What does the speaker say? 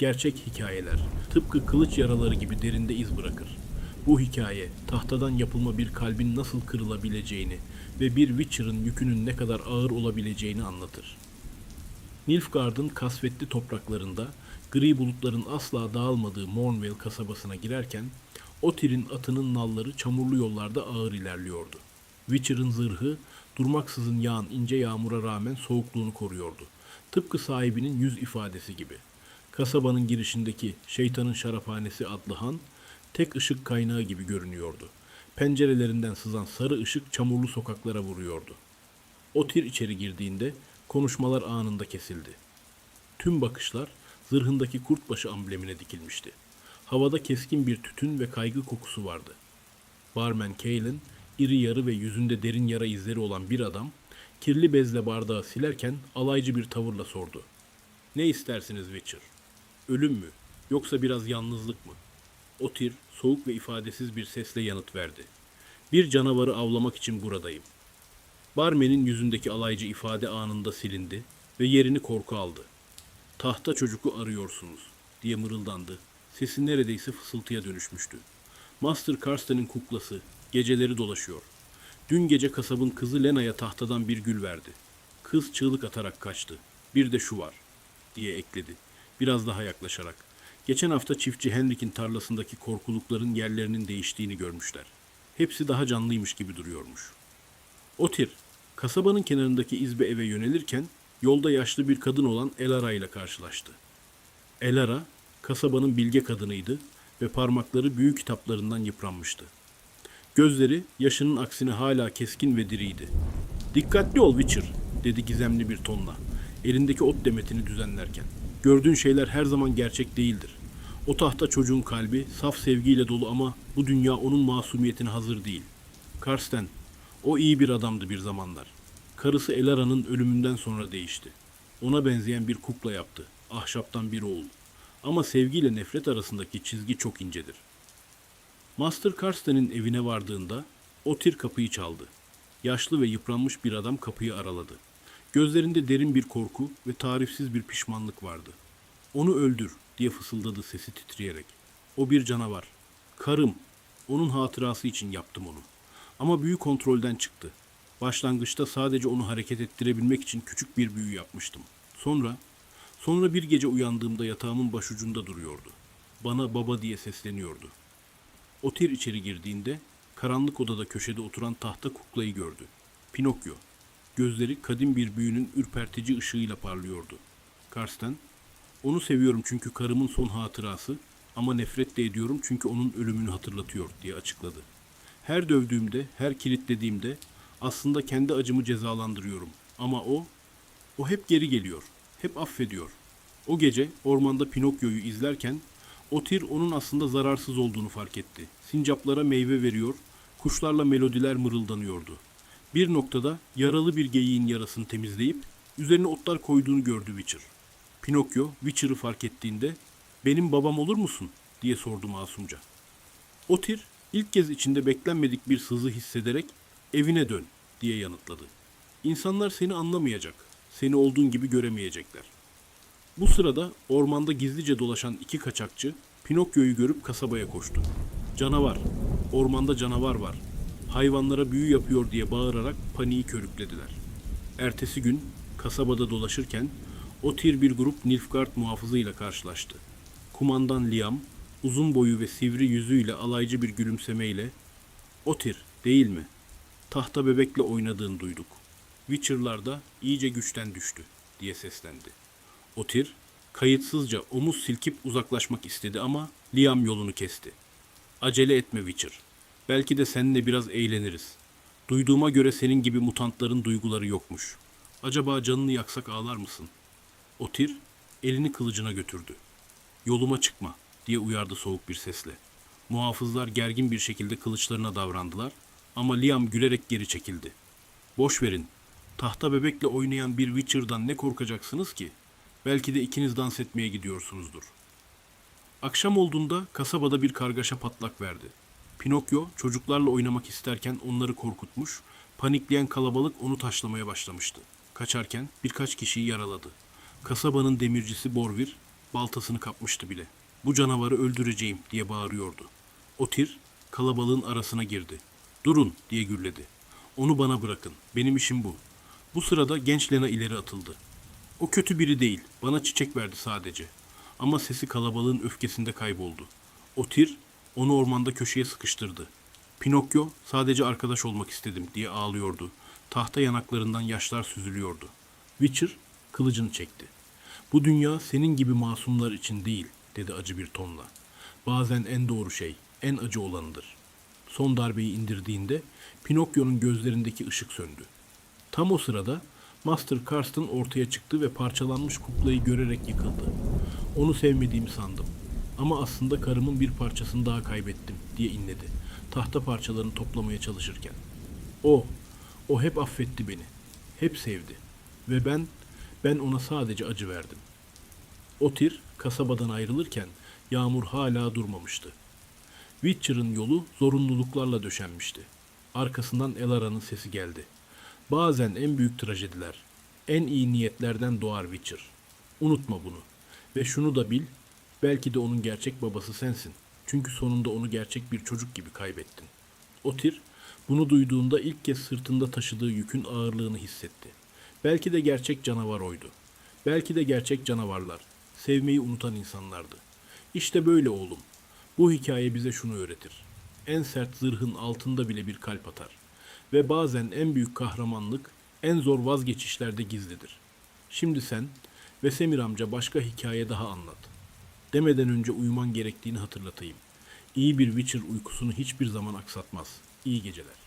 Gerçek hikayeler tıpkı kılıç yaraları gibi derinde iz bırakır. Bu hikaye tahtadan yapılma bir kalbin nasıl kırılabileceğini ve bir Witcher'ın yükünün ne kadar ağır olabileceğini anlatır. Nilfgaard'ın kasvetli topraklarında gri bulutların asla dağılmadığı Mornvale kasabasına girerken Otyr'in atının nalları çamurlu yollarda ağır ilerliyordu. Witcher'ın zırhı durmaksızın yağan ince yağmura rağmen soğukluğunu koruyordu. Tıpkı sahibinin yüz ifadesi gibi. Kasabanın girişindeki Şeytanın Şaraphanesi adlı han tek ışık kaynağı gibi görünüyordu. Pencerelerinden sızan sarı ışık çamurlu sokaklara vuruyordu. Otir içeri girdiğinde konuşmalar anında kesildi. Tüm bakışlar zırhındaki kurtbaşı amblemine dikilmişti. Havada keskin bir tütün ve kaygı kokusu vardı. Barman Kalen, iri yarı ve yüzünde derin yara izleri olan bir adam, kirli bezle bardağı silerken alaycı bir tavırla sordu. Ne istersiniz Witcher? Ölüm mü? Yoksa biraz yalnızlık mı? Otir, soğuk ve ifadesiz bir sesle yanıt verdi. Bir canavarı avlamak için buradayım. Barmen'in yüzündeki alaycı ifade anında silindi ve yerini korku aldı. Tahta çocuğu arıyorsunuz diye mırıldandı. Sesi neredeyse fısıltıya dönüşmüştü. Master Karsten'in kuklası geceleri dolaşıyor. Dün gece kasabın kızı Lena'ya tahtadan bir gül verdi. Kız çığlık atarak kaçtı. Bir de şu var diye ekledi. Biraz daha yaklaşarak. Geçen hafta çiftçi Henrik'in tarlasındaki korkulukların yerlerinin değiştiğini görmüşler. Hepsi daha canlıymış gibi duruyormuş. Otir, kasabanın kenarındaki izbe eve yönelirken yolda yaşlı bir kadın olan Elara ile karşılaştı. Elara, kasabanın bilge kadınıydı ve parmakları büyük kitaplarından yıpranmıştı. Gözleri yaşının aksine hala keskin ve diriydi. Dikkatli ol Witcher, dedi gizemli bir tonla, elindeki ot demetini düzenlerken. Gördüğün şeyler her zaman gerçek değildir. O tahta çocuğun kalbi saf sevgiyle dolu ama bu dünya onun masumiyetine hazır değil. Karsten, o iyi bir adamdı bir zamanlar. Karısı Elara'nın ölümünden sonra değişti. Ona benzeyen bir kukla yaptı. Ahşaptan bir oğul. Ama sevgiyle nefret arasındaki çizgi çok incedir. Master Karsten'in evine vardığında Otir kapıyı çaldı. Yaşlı ve yıpranmış bir adam kapıyı araladı. Gözlerinde derin bir korku ve tarifsiz bir pişmanlık vardı. Onu öldür diye fısıldadı sesi titreyerek. O bir canavar. Karım. Onun hatırası için yaptım onu. Ama büyü kontrolden çıktı. Başlangıçta sadece onu hareket ettirebilmek için küçük bir büyü yapmıştım. Sonra, sonra bir gece uyandığımda yatağımın başucunda duruyordu. Bana baba diye sesleniyordu. Otir içeri girdiğinde karanlık odada köşede oturan tahta kuklayı gördü. Pinokyo. Gözleri kadim bir büyünün ürpertici ışığıyla parlıyordu. Karsten, onu seviyorum çünkü karımın son hatırası ama nefret de ediyorum çünkü onun ölümünü hatırlatıyor diye açıkladı. Her dövdüğümde, her kilitlediğimde aslında kendi acımı cezalandırıyorum. Ama o, o hep geri geliyor, hep affediyor. O gece ormanda Pinokyo'yu izlerken Otir onun aslında zararsız olduğunu fark etti. Sincaplara meyve veriyor, kuşlarla melodiler mırıldanıyordu. Bir noktada yaralı bir geyiğin yarasını temizleyip üzerine otlar koyduğunu gördü Witcher. Pinokyo Witcher'ı fark ettiğinde benim babam olur musun diye sordu masumca. Otir ilk kez içinde beklenmedik bir sızı hissederek evine dön diye yanıtladı. İnsanlar seni anlamayacak, seni olduğun gibi göremeyecekler. Bu sırada ormanda gizlice dolaşan iki kaçakçı Pinokyo'yu görüp kasabaya koştu. Canavar, ormanda canavar var. Hayvanlara büyü yapıyor diye bağırarak paniği körüklediler. Ertesi gün kasabada dolaşırken Otir bir grup Nilfgaard muhafızıyla karşılaştı. Kumandan Liam, uzun boyu ve sivri yüzüyle alaycı bir gülümsemeyle Otir değil mi? Tahta bebekle oynadığını duyduk. Witcher'lar da iyice güçten düştü diye seslendi. Otir kayıtsızca omuz silkip uzaklaşmak istedi ama Liam yolunu kesti. Acele etme Witcher. Belki de seninle biraz eğleniriz. Duyduğuma göre senin gibi mutantların duyguları yokmuş. Acaba canını yaksak ağlar mısın? Otir elini kılıcına götürdü. Yoluma çıkma diye uyardı soğuk bir sesle. Muhafızlar gergin bir şekilde kılıçlarına davrandılar ama Liam gülerek geri çekildi. Boş verin. Tahta bebekle oynayan bir Witcher'dan ne korkacaksınız ki? Belki de ikiniz dans etmeye gidiyorsunuzdur. Akşam olduğunda kasabada bir kargaşa patlak verdi. Pinokyo çocuklarla oynamak isterken onları korkutmuş, panikleyen kalabalık onu taşlamaya başlamıştı. Kaçarken birkaç kişiyi yaraladı. Kasabanın demircisi Borvir, baltasını kapmıştı bile. Bu canavarı öldüreceğim diye bağırıyordu. Otir kalabalığın arasına girdi. Durun diye gürledi. Onu bana bırakın. Benim işim bu. Bu sırada genç Lena ileri atıldı. O kötü biri değil. Bana çiçek verdi sadece. Ama sesi kalabalığın öfkesinde kayboldu. Otir onu ormanda köşeye sıkıştırdı. Pinokyo sadece arkadaş olmak istedim diye ağlıyordu. Tahta yanaklarından yaşlar süzülüyordu. Witcher kılıcını çekti. Bu dünya senin gibi masumlar için değil dedi acı bir tonla. Bazen en doğru şey, en acı olanıdır. Son darbeyi indirdiğinde Pinokyo'nun gözlerindeki ışık söndü. Tam o sırada Master Karsten ortaya çıktı ve parçalanmış kuklayı görerek yıkıldı. Onu sevmediğimi sandım. Ama aslında karımın bir parçasını daha kaybettim diye inledi. Tahta parçalarını toplamaya çalışırken. O, o hep affetti beni. Hep sevdi. Ve ben, ben ona sadece acı verdim. Otir kasabadan ayrılırken yağmur hala durmamıştı. Witcher'ın yolu zorunluluklarla döşenmişti. Arkasından Elara'nın sesi geldi. Bazen en büyük trajediler, en iyi niyetlerden doğar Witcher. Unutma bunu. Ve şunu da bil, belki de onun gerçek babası sensin. Çünkü sonunda onu gerçek bir çocuk gibi kaybettin. Otir, bunu duyduğunda ilk kez sırtında taşıdığı yükün ağırlığını hissetti. Belki de gerçek canavar oydu. Belki de gerçek canavarlar, sevmeyi unutan insanlardı. İşte böyle oğlum. Bu hikaye bize şunu öğretir. En sert zırhın altında bile bir kalp atar. Ve bazen en büyük kahramanlık en zor vazgeçişlerde gizlidir. Şimdi sen ve Semir amca başka hikaye daha anlat. Demeden önce uyuman gerektiğini hatırlatayım. İyi bir Witcher uykusunu hiçbir zaman aksatmaz. İyi geceler.